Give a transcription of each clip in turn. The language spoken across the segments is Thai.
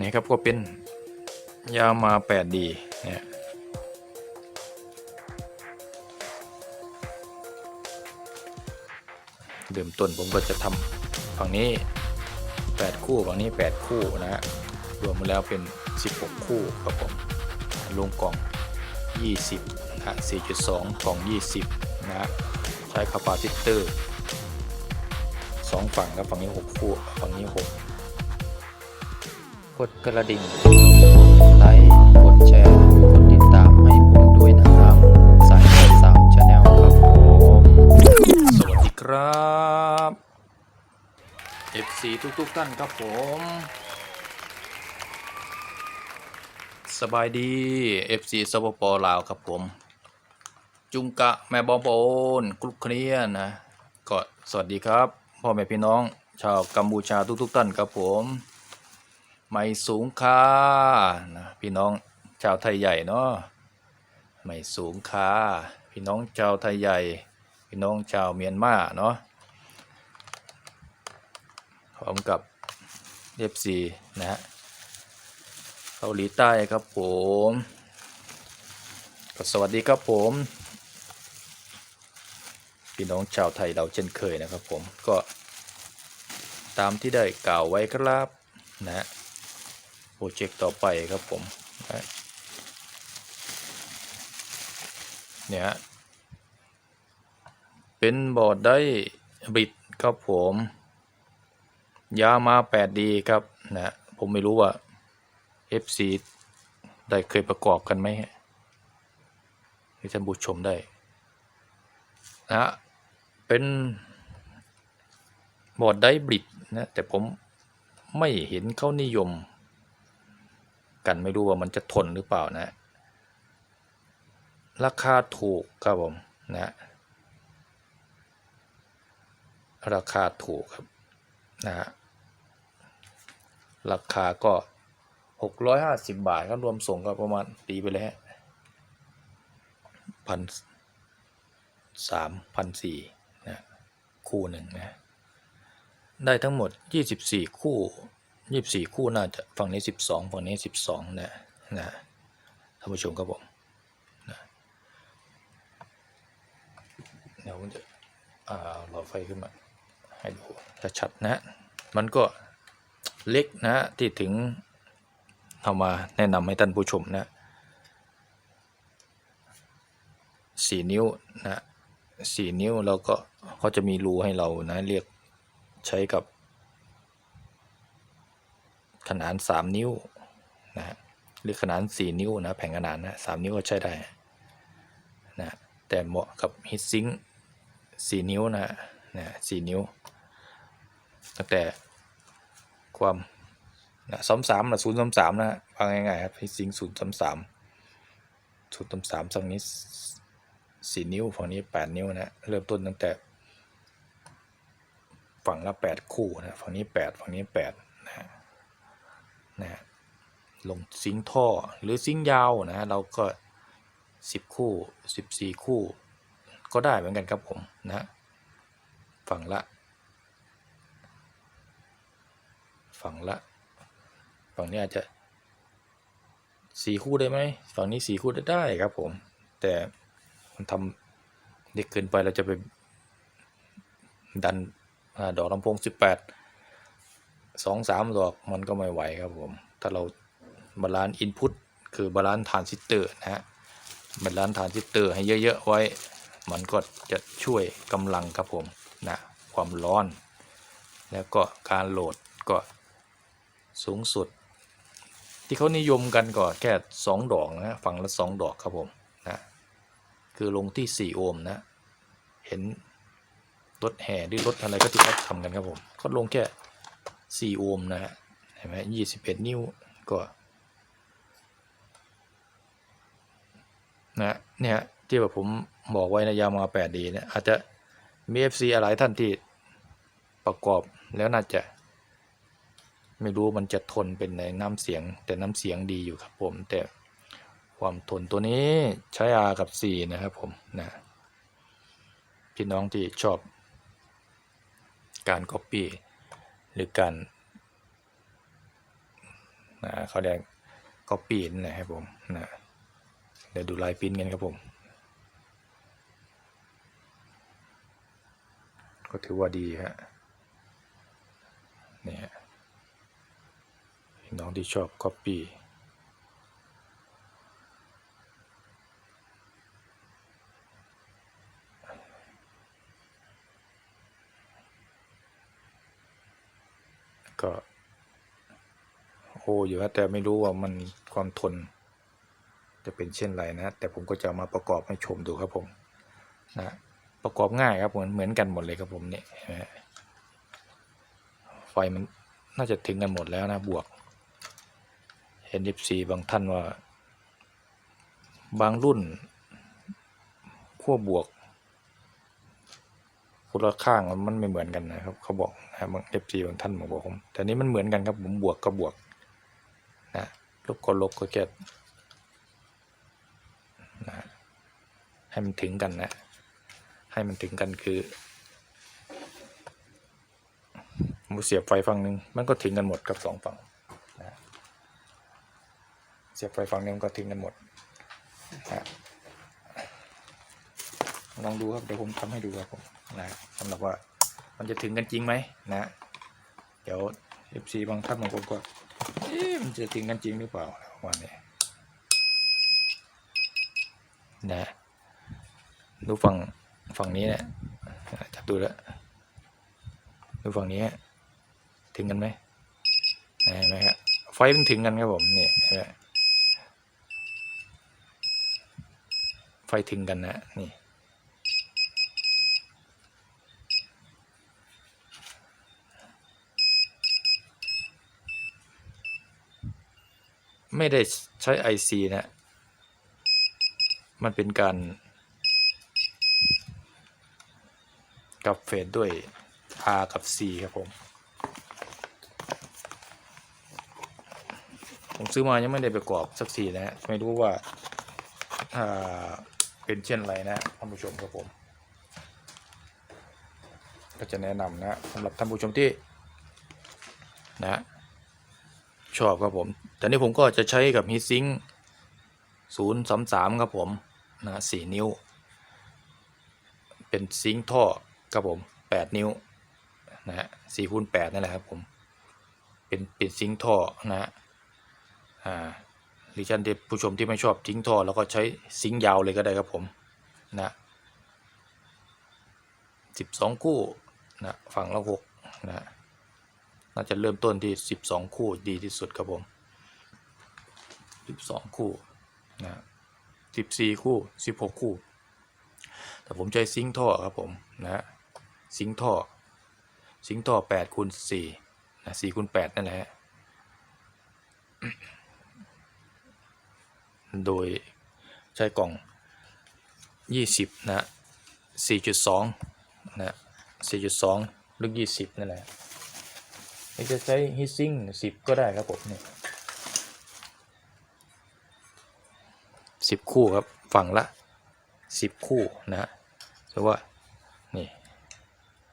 นี่ครับก็เป็นยามา 8D เนี่ยเริ่มต้นผมก็จะทำฝั่งนี้ 8 คู่ฝั่งนี้ 8 คู่นะฮะรวมมาแล้วเป็น 16 คู่ครับผมลงกล่อง 20นะฮะ4.2 กล่อง 20 นะฮะใช้คาปาซิเตอร์ 2 ฝั่งครับฝั่งนี้ 6 คู่ฝั่งนี้ 6 กดกระดิ่ง กดไลค์ กดแชร์ กดติดตามให้ผมด้วยนะครับ สายเสาวชาแนลครับผม สวัสดีครับ FC ทุกๆท่านครับผม สบายดี FC สปปลาวครับผม จุงกะแม่บอมโอนกรุ๊ปเคลียนะ ก็สวัสดีครับ พ่อแม่พี่น้อง ชาวกัมพูชาทุกๆท่านครับผม ไม่สูงค่านะพี่น้องชาวไทยใหญ่เนาะไม่สูงค่าพี่น้องชาวไทยใหญ่ พี่น้องชาวเมียนมาเนาะพร้อมกับเอฟซีนะฮะเกาหลีใต้ครับผมก็สวัสดีครับผม พี่น้องชาวไทยเราเช่นเคยนะครับผมก็ตามที่ได้กล่าวไว้ครับนะฮะ โปรเจกต์ต่อไปครับผมเนี่ย เป็นบอร์ดได้บิดครับผมยามา 8D ครับนะผมไม่รู้ว่า FC ได้เคยประกอบกันไหมให้ท่านผู้ชมได้นะเป็นบอร์ดได้บิดนะแต่ผมไม่เห็นเขานิยม กันไม่รู้ว่ามันจะทนหรือเปล่านะ ราคาถูกครับผมนะราคาถูกครับนะฮะราคาก็ 650 บาทก็รวมส่งก็ประมาณตีไปเลยฮะพันสามพันสี่นะคู่หนึ่งนะ ได้ทั้งหมด 24 คู่ 24คู่น่าจะฝั่งนี้12ฝั่งนี้12นะนะท่านผู้ชมครับผมนะเดี๋ยวผมจะอ่าหลอดไฟขึ้นมาให้ดูชัดๆนะ มันก็เล็กนะที่ถึงเอามาแนะนำให้ท่านผู้ชมนะ4นิ้วนะ4นิ้วแล้วก็เขาจะมีรูให้เรานะเรียกใช้กับ ขนาน3นิ้วนะฮะหรือขนาน4นิ้วนะแผงขนานนะ3นิ้วก็ใช้ได้นะแต่เหมาะกับฮิตซิงค์4นิ้วนะนะ4นิ้ว ตั้งแต่ความนะซ้อมสามนะศูนย์ซ้อมสามนะฟังง่ายๆครับฮิตซิงค์ศูนย์ซ้อมสามศูนย์ซ้อมสามฝั่งนี้สี่นิ้วฝั่งนี้แปดนิ้วนะเริ่มต้นตั้งแต่ ฝั่งละแปดคู่นะฝั่งนี้แปดฝั่งนี้แปด นะลงซิงท่อหรือซิงยาวนะฮะเราก็สิบคู่สิบสี่คู่ ก็ได้เหมือนกันครับผมนะฝั่งละ ฝั่งละ ฝั่งนี้อาจจะสี่คู่ได้ไหมฝั่งนี้สี่คู่ได้ได้ครับผม แต่มันทำเด็กเกินไปเราจะไปดันดอกลำโพง 18 2 3ดอกมันก็ไม่ไหวครับผม ถ้าเราบาลานซ์อินพุตคือบาลานซ์ทรานซิสเตอร์นะฮะบาลานซ์ทรานซิสเตอร์ให้เยอะๆไว้ มันก็จะช่วยกำลังครับผมนะความร้อน แล้วก็การโหลดก็สูงสุด ที่เขานิยมกันก็แค่ 2 ดอกนะฝั่งละ 2 ดอกครับผมนะคือลงที่ 4 โอห์มนะ เห็นรถแห่หรือรถอะไรก็ที่เขาทำกันครับผมเขาลงแค่ 4โอห์มนะฮะเห็นไหม21นิ้วก็นะเนี่ยที่แบบผมบอกไว้นะยามา 8D เนี่ยอาจจะมี FC อะไรท่านที่ประกอบแล้วน่าจะไม่รู้มันจะทนเป็นในน้ำเสียง แต่น้ำเสียงดีอยู่ครับผม แต่ความทนตัวนี้ใช้ R กับ C นะครับผมนะพี่น้องที่ชอบการ Copy หรือการนะเขาเรียกก็ปีนนะครับผมนะเดี๋ยวดูลายปิ้นกันครับผม ก็ถือว่าดีฮะนี่ฮะน้องที่ชอบก๊อปปี้ก็โอยู่ฮะแต่ไม่รู้ว่ามันความทน จะเป็นเช่นไรนะ แต่ผมก็จะมาประกอบให้ชมดูครับผมนะประกอบง่ายครับเหมือนเหมือนกันหมดเลยครับผมเนี่ยนไหมฮะไฟมันน่าจะถึงกันหมดแล้วนะบวกเห็นยีบางท่านว่า บางรุ่นขั้วบวกคนละข้างมันไม่เหมือนกันนะครับ เขาบอกนะบางเอฟซีบางท่านบอกผมแต่นี้มันเหมือนกันครับผมบวกก็บวก ลบก็ลบก็แค่นะให้มันถึงกันนะ ให้มันถึงกันคือมือเสียบไฟฝั่งหนึ่งมันก็ถึงกันหมดกับสองฝั่งนะเสียบไฟฝั่งหนึงก็ถึงกันหมดนะลองดูครับเดี๋ยวผมทำให้ดูครับผมนะสำหรับว่ามันจะถึงกันจริงไหมนะ เดี๋ยว FC บางท่านบางคนก็ มันจะถึงกันจริงหรือเปล่าอะไรประมาณนี้นะดูฝั่งฝั่งนี้เนี่ยจับดูแล้วดูฝั่งนี้ถึงกันไหมเห็นไหมครับไฟมันถึงกันครับผมนี่เห็นไหมไฟถึงกันนะนี่ ไม่ได้ใช้ IC นะมันเป็นการกับเฟสด้วย R กับ C ครับผม ผมซื้อมายังไม่ได้ประกอบสักทีนะฮะไม่รู้ว่าอ่าเป็นเช่นไรนะท่านผู้ชมครับผม ก็จะแนะนำนะสำหรับท่านผู้ชมที่นะชอบครับผม แต่นี้ผมก็จะใช้กับฮีซิงศูนย์สามสามครับผมนะสี่นิ้ว เป็นซิงค์ท่อครับผมแปดนิ้วนะฮะสี่คูณแปดนั่นแหละครับผม เป็นเป็นซิงค์ท่อนะฮะอ่าหรือท่านที่ผู้ชมที่ไม่ชอบซิงท่อ แล้วก็ใช้ซิงค์ยาวเลยก็ได้ครับผมนะสิบสองคู่นะฝั่งละหกนะน่าจะเริ่มต้นที่สิบสองคู่ดีที่สุดครับผม สิบสองคู่นะสิบสี่คู่สิบหกคู่ แต่ผมใช้ซิงค์ท่อครับผมนะฮะซิงค์ท่อซิงค์ท่อแปดคูณสี่นะสี่คูณแปดนั่นแหละฮะโดยใช้กล่องยี่สิบนะสี่จุดสองนะสี่จุดสองลึกยี่สิบนั่นแหละนี่จะใช้ฮิตซิงสิบก็ได้ครับผมเนี่ย สิบคู่ครับฝั่งละสิบคู่นะฮะหรือว่านี่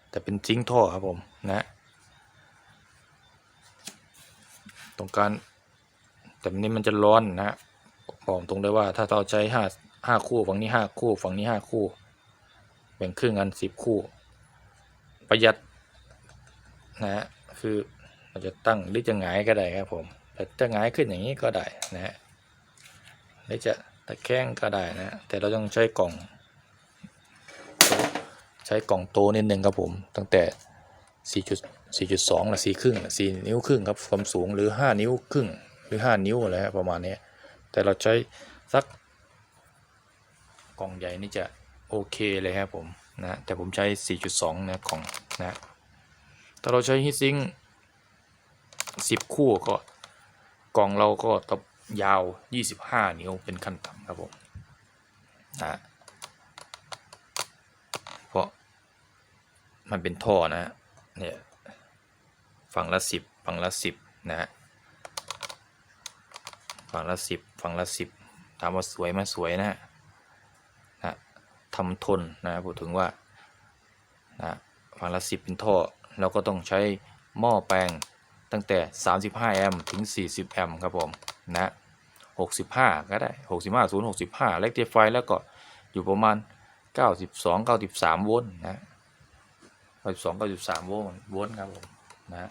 แต่เป็นจิ้งท่อครับผมนะตรงการแต่นี้มันจะร้อนนะฮะบอกตรงเลยว่าถ้าเราใช้ห้าห้าคู่ฝั่งนี้ห้าคู่ฝั่งนี้ห้าคู่ แบ่งครึ่งกันสิบคู่ ประหยัดนะฮะคือเราจะตั้งหรือจะหงายก็ได้ครับผมแต่จะหงายขึ้นอย่างนี้ก็ได้นะฮะหรือจะ ตะแคงก็ได้นะ แต่เราต้องใช้กล่อง ใช้กล่องโตนิดนึงครับผม ตั้งแต่4 4.2ละ4ครึ่ง4นิ้วครึ่งครับความสูงหรือ5นิ้วครึ่งหรือ5นิ้วอะไรประมาณนี้แต่เราใช้สักกล่องใหญ่นี่จะโอเคเลยครับผมนะแต่ผมใช้ 4.2 นะกล่องนะถ้าเราใช้ฮิตซิง10 คู่ก็กล่องเราก็ตบ ยาว 25 นิ้วเป็นขั้นต่ำครับผมนะเพราะมันเป็นท่อนะ เนี่ยฝั่งละสิบฝั่งละสิบนะฮะฝั่งละสิบฝั่งละสิบถามว่าสวยไหมสวยนะฮะนะทำทนนะพูดถึงว่านะฝั่งละสิบเป็นท่อ เราก็ต้องใช้หม้อแปลงตั้งแต่ 35 แอมป์ถึง 40 แอมป์ครับผม นะ65 ก็ได้ 65 0 65 rectify แล้วก็อยู่ประมาณ 92 93 โวลต์นะ92 93 โวลต์โวลต์ครับผมนะ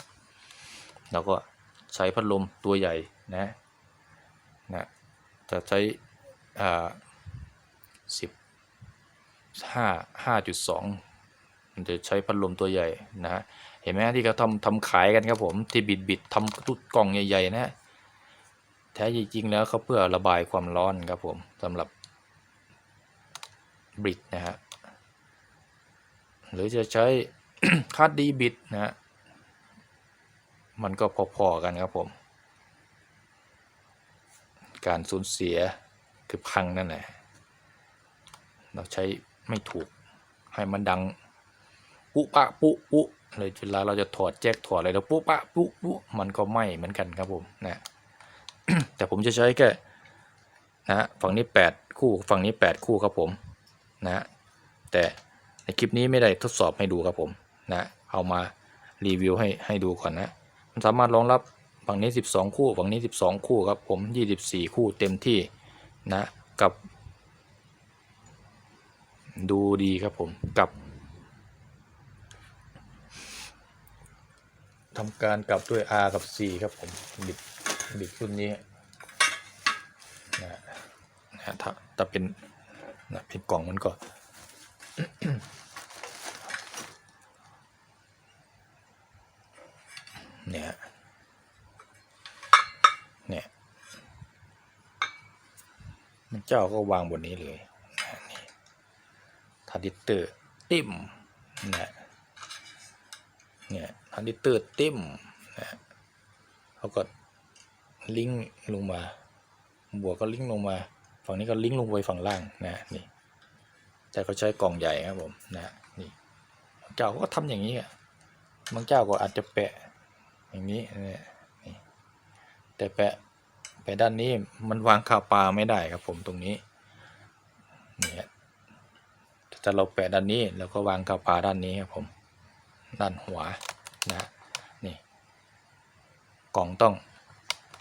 แล้วก็ใช้พัดลมตัวใหญ่นะนะจะใช้อ่า10 5 5.2 มันจะใช้พัดลมตัวใหญ่นะเห็นไหมที่เขาทำทำขายกันครับผมที่บิดบิดทำตุ๊ดกล่องใหญ่ๆนะ แท้จริง ๆ แล้วเขาเพื่อระบายความร้อนครับผมสำหรับบิดนะฮะหรือจะใช้คาดดีบิดนะฮะมันก็พอๆกันครับผม การสูญเสียคือพังนั่นแหละ เราใช้ไม่ถูกให้มันดัง ปุปะปุปุเลยเวลาเราจะถอดแจ็คถอดอะไรแล้วปุปะปุปุมันก็ไหม้เหมือนกันครับผมนะ แต่ผมจะใช้แค่นะฮะฝั่งนี้ 8 คู่ฝั่งนี้ 8 คู่ครับผมนะฮะแต่ในคลิปนี้ไม่ได้ทดสอบให้ดูครับผมนะเอามารีวิวให้ให้ดูก่อนนะมันสามารถรองรับฝั่งนี้ 12 คู่ฝั่งนี้ 12 คู่ครับผม 24 คู่เต็มที่นะกับ ดูดีครับผมกับทำการกลับด้วย R กับ C ครับผมบิด บิดรุ่นนี้นะนะถ้าถ้าเป็นนะเป็นกล่องมันก็เนี่ยเนี่ยมันเจ้าก็วางบนนี้เลยนะนี่ทาร์ดิเตอร์ติ่มนะเนี่ยทาร์ดิเตอร์ติ่มนะเขาก็ ลิงก์ลงมา บวกก็ลิงก์ลงมา ฝั่งนี้ก็ลิงก์ลงไปฝั่งล่างนะนี่แต่เขาใช้กล่องใหญ่ครับผมนะนี่เจ้าก็ทำอย่างนี้อะบางเจ้าก็อาจจะแปะอย่างนี้นี่ยนี่แต่แปะแปะด้านนี้มันวางคาวปลาไม่ได้ครับผมตรงนี้เนี่ยถ้าเราแปะด้านนี้แล้วก็วางกระปลาด้านนี้ครับผมด้านหัวนะนี่กล่องต้อง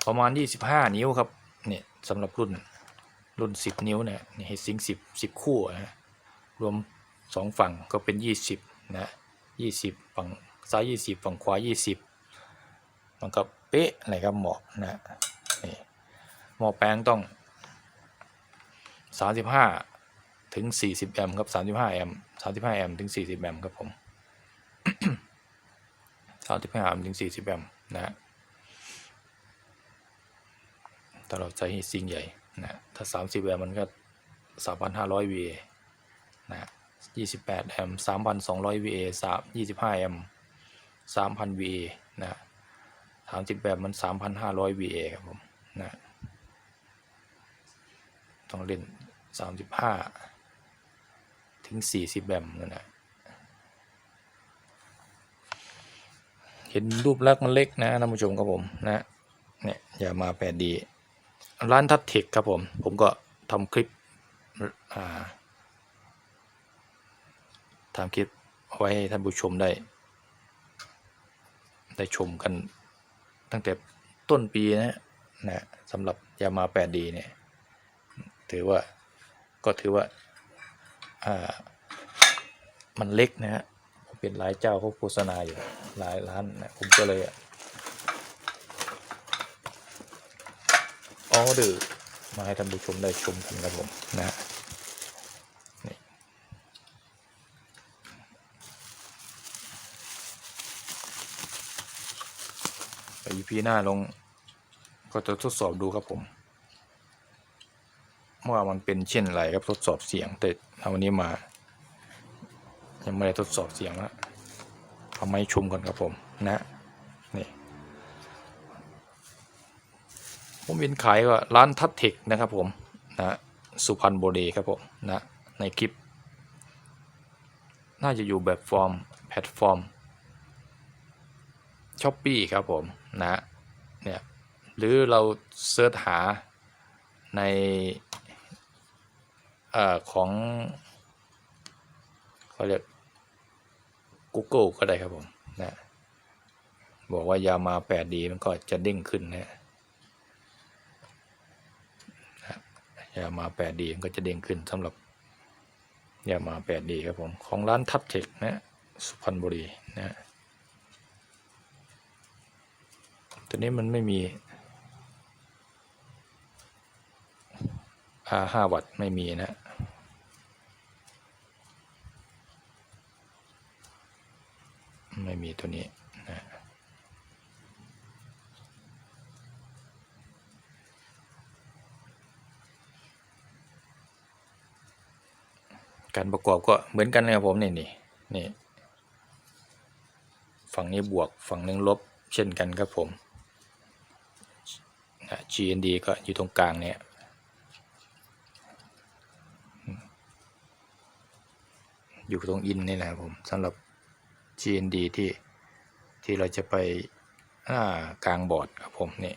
ประมาณ 25 นิ้วครับเนี่ยสำหรับรุ่นรุ่น 10 นิ้วเนี่ยนี่ให้ซิงค์10 10คู่นะรวม 2 ฝั่งก็เป็น 20นะ20 ฝั่งซ้าย 20 ฝั่งขวา 20 มันก็เป๊ะอะไรครับเหมาะนะนี่หม้อแปลงต้อง 35 ถึง 40 แอมป์ครับ 35 แอมป์35 แอมป์ถึง 40 แอมป์ครับผม35 แอมป์ถึง 40 แอมป์นะฮะ ถ้าเราใช้ซิงใหญ่นะถ้า 30 แอมป์มันก็ 3,500 VA นะ28 แอมป์3,200 VA 3 25 แอมป์3,000 VA นะ30 แอมป์มัน 3,500 VA ครับผมนะต้องเล่น 35 ถึง 40แบมป์นั่นแหละเห็นรูปลักษณ์มันเล็กนะท่านผู้ชมครับผมนะเนี่ยอย่ามาแปดดี ร้านทัดเทคครับผม ผมก็ทำคลิปทำคลิปไว้ให้ท่านผู้ชมได้ ได้ชมกันตั้งแต่ต้นปีนะนะสำหรับยามา 8D เนี่ย ถือว่าก็ถือว่าามันเล็กนะฮะเป็นหลายเจ้าเขาโฆษณาอยู่หลายร้านนะผมก็เลยอะ ออเดอร์มาให้ท่านผู้ชมได้ชมกันครับผมนะฮะนี่ไป EP หน้าลง ก็จะทดสอบดูครับผมว่ามันเป็นเช่นไรครับทดสอบเสียงแต่เอาวันนี้มา ยังไม่ได้ทดสอบเสียงนะเอาไม้ชมก่อนครับผมนะนี่ ผมเป็นขายก็ร้านทัดเทคนะครับผมนะสุพรรณบุรีครับผมนะในคลิป น่าจะอยู่แบบฟอร์มแพลตฟอร์มช้อปปี้ครับผมนะเนี่ยหรือเราเสิร์ชหาในเอ่อของเขาเรียก Google ก็ได้ครับผมนะบอกว่ายามาแปดดีมันก็จะเด้งขึ้นนะ ยามาแปดดีก็จะเด้งขึ้นสำหรับยามาแปดดีครับผม ของร้านทับเทคนะสุพรรณบุรีนะตัวนี้มันไม่มีอาห้าวัตต์ไม่มีนะไม่มีตัวนี้นะ การประกอบก็เหมือนกันนะครับผมนี่นี่นี่ฝั่งนี้บวกฝั่งนึงลบเช่นกันครับผม GND ก็อยู่ตรงกลางเนี่ยอยู่ตรงอินนี่นะครับผมสำหรับ GND ที่ที่เราจะไปกลางบอร์ดครับผมนี่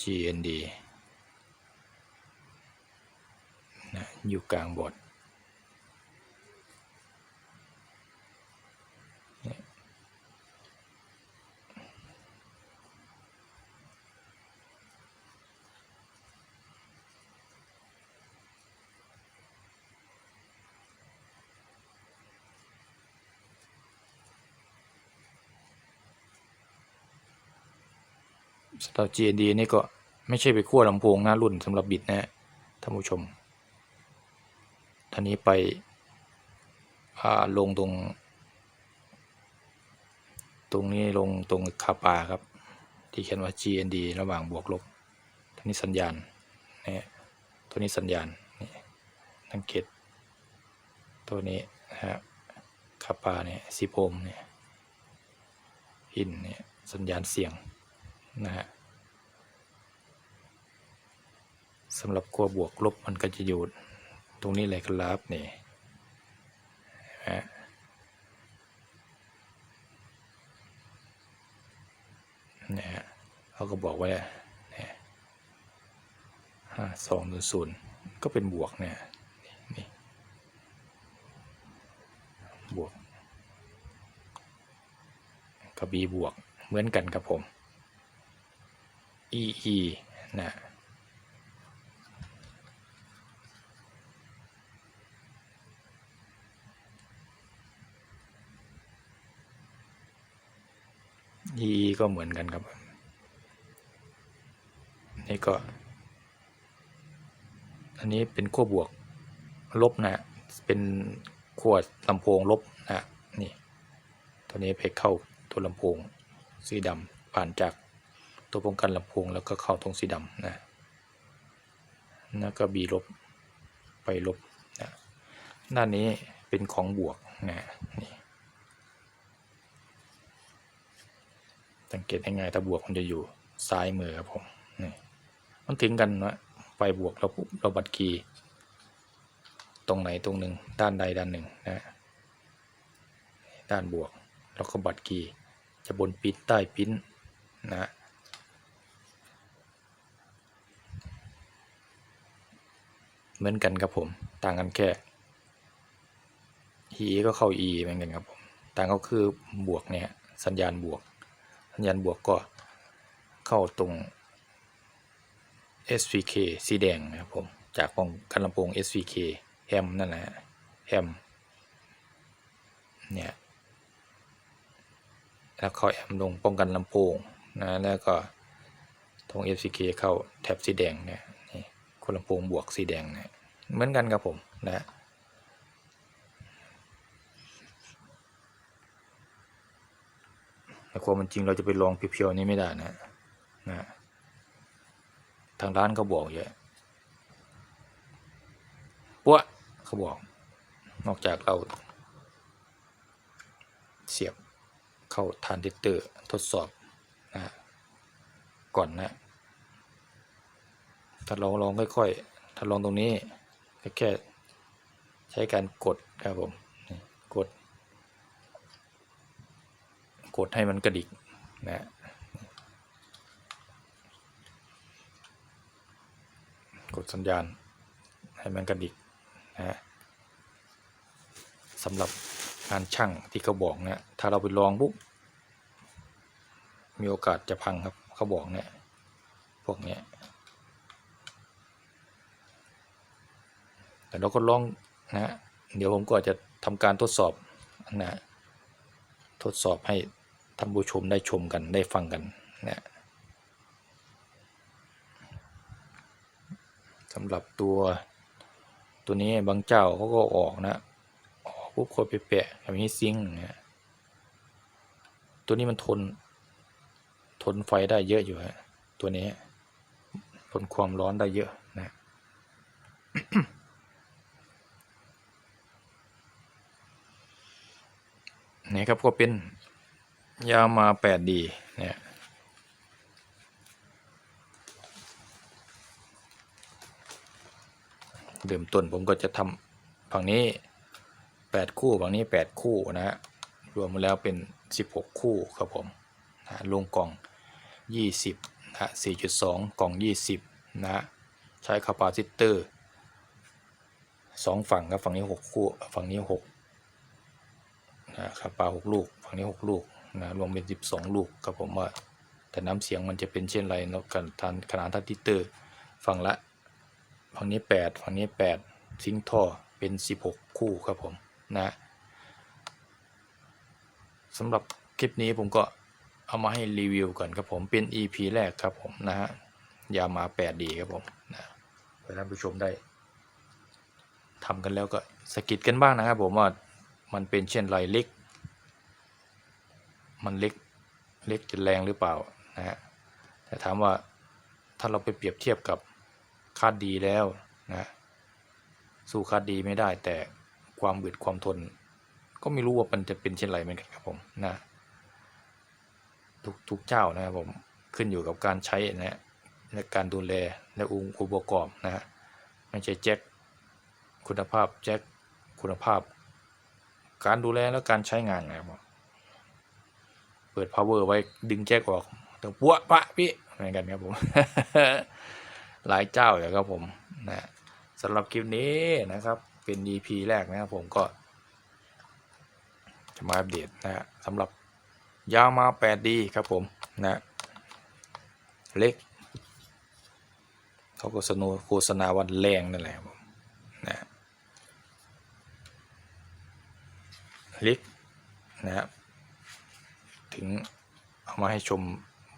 GND นะอยู่กลางบอร์ดนี่สำหรับ GND นี่ก็ไม่ใช่ไปขั้วลำโพงหน้ารุ่นสำหรับบิดนะฮะท่านผู้ชม ท่านี้ไปลงตรง ตรงนี้ลงตรงคาปาครับ ที่เขียนว่า GND ระหว่างบวกลบตัวนี้สัญญาณนี่ตัวนี้สัญญาณนี่สังเกตตัวนี้นะฮะคาปาเนี่ยสิโพมเนี่ยหินเนี่ยสัญญาณเสียงนะฮะสำหรับขั้วบวกลบมันก็จะอยู่ ตรงนี้เลยครับนี่ฮะเนี่ยฮะเขาก็บอกไว้แล้วเนี่ยห้าสองศูนย์ศูนย์ก็เป็นบวกเนี่ยนี่นี่บวกกับ B บวกเหมือนกันครับผม E E นะ E ก็เหมือนกันครับ นี่ก็ อันนี้เป็นขั้วบวกลบนะเป็นขั้วลำโพงลบนะนี่ตัวนี้ไปเข้าตัวลำโพงสีดำผ่านจากตัวป้องกันลำโพงแล้วก็เข้าตรงสีดำนะแล้วก็บีลบไปลบนะด้านนี้เป็นของบวกนะนี่ สังเกตง่ายๆถ้าบวกมันจะอยู่ซ้ายมือครับผมนี่มันถึงกันนะไฟบวกเราปุ๊บเราบัดคีย์ตรงไหนตรงหนึ่งด้านใดด้านหนึ่งนะด้านบวกแล้วก็บัดคีย์จะบนปิ้นใต้ปิ้นนะเหมือนกันครับผม ต่างกันแค่ E ก็เข้า E เหมือนกันครับผม ต่างก็คือบวกเนี่ยสัญญาณบวก สัญญาณบวกก็เข้าตรง SVK สีแดงนะครับผมจากป้องกันลำโพง SVK แฮมนั่นแหละแฮมเนี่ยแล้วเข้าแอมลงป้องกันลำโพงนะแล้วก็ตรง SVK เข้าแท็บสีแดงเนี่ยนี่คนลำโพงบวกสีแดงเนี่ยเหมือนกันครับผมนะ แต่ความเป็นจริงเราจะไปลองเพียวๆนี้ไม่ได้นะนะทางร้านเขาบอกเยอะปั๊วเขาบอก นอกจากเรา เสียบเข้าทานดิเตอร์ทดสอบนะก่อนนะ ถ้าลองลองค่อยๆ ถ้าลองตรงนี้ก็แค่ใช้การกดครับผมนี่กด ก ดให้มันกระดิกนะกดสัญญาณ ให้มันกระดิกนะสำหรับงานช่างที่เขาบอกนะถ้าเราไปลองปุ๊บมีโอกาสจะพังครับเขาบอกเนี่ยพวกเนี้ยแต่เราก็ลองนะฮะเดี๋ยวผมก็จะทำการทดสอบนะทดสอบให้ ท่านผู้ชมได้ชมกันได้ฟังกันนะสำหรับตัวตัวนี้บางเจ้าเขาก็ออกนะออกปุ๊บคนไปแปะแบบนี้ซิงนะตัวนี้มันทน ทนไฟได้เยอะอยู่ฮะตัวนี้ทนความร้อนได้เยอะนะนี่ครับก็เป็น ยามา 8D เนี่ยเริ่มต้นผมก็จะทำฝั่งนี้ 8 คู่ฝั่งนี้ 8 คู่นะฮะรวมแล้วเป็น 16 คู่ครับผมนะลงกล่อง 20นะ4.2 กล่อง 20 นะฮะใช้คาปาซิเตอร์ 2 ฝั่งครับฝั่งนี้ 6 คู่ฝั่งนี้ 6นะครับปลาหกลูก ฝั่งนี้หกลูก นะรวมเป็นสิบสองลูกครับผมว่าแต่น้ำเสียงมันจะเป็นเช่นไรเนาะกันทานขนาดทันติเตอร์ฝั่งละฝั่งนี้แปดฝั่งนี้แปดซิงท่อเป็นสิบหกคู่ครับผมนะสำหรับคลิปนี้ผมก็เอามาให้รีวิวก่อนครับผมเป็น EP แรกครับผมนะฮะยามา8ดีครับผมนะเพื่อท่านผู้ชมได้ทำกันแล้วก็สกิดกันบ้างนะครับผมว่ามันเป็นเช่นไรเล็ก มันเล็กเล็กจะแรงหรือเปล่านะฮะแต่ถามว่าถ้าเราไปเปรียบเทียบกับคาดดีแล้วนะสู้คาดดีไม่ได้ แต่ความบึดความทน ก็ไม่รู้ว่ามันจะเป็นเช่นไรเหมือนกันครับผมนะทุกทุกเจ้านะครับผมขึ้นอยู่กับการใช้นะฮะและการดูแลและองค์อุปกรณ์นะฮะไม่ใช่แจ็คคุณภาพแจ็คคุณภาพ การดูแลและการใช้งานนะครับผม ปิด power ไว้ดึงแจ็คออกต้องปัวปะพี่เหมือนกันครับผม หลายเจ้าอยู่ครับผมนะสำหรับคลิปนี้นะครับ เป็น EP แรกนะครับผมก็จะมาอัปเดตนะสำหรับยาวมา 8D ครับผมนะเล็กเขาก็สโนโฆษณาวันแรงนั่นแหละครับผมนะเล็กนะครับ ถึงเอามาให้ชม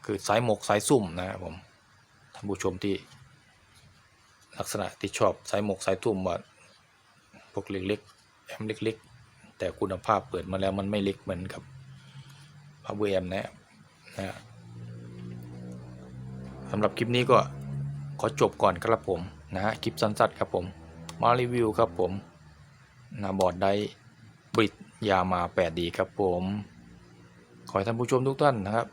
คือสายหมกสายซุ่มนะครับผมท่านผู้ชมที่ ลักษณะที่ชอบสายหมกสายตุ่มว่าพวกเล็กๆแอมเล็กๆ แต่คุณภาพเปิดมาแล้วมันไม่เล็กเหมือนกับพาวเวอร์แอมนะนะฮะสำหรับคลิปนี้ก็ขอจบก่อนครับผมนะฮะคลิปสั้นๆครับผมมารีวิวครับผมนาบอร์ดได้บริดยามา 8D ครับผม ขอให้ท่านผู้ชมทุกท่านนะครับ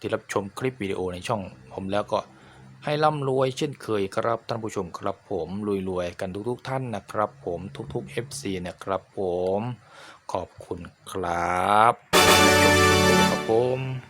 ที่รับชมคลิปวิดีโอในช่อง ผมแล้วก็ให้ร่ำรวยเช่นเคยครับท่านผู้ชมครับผมรวยๆกันทุกๆท่านนะครับ ผมทุกๆ FC นะครับผมขอบคุณครับครับผม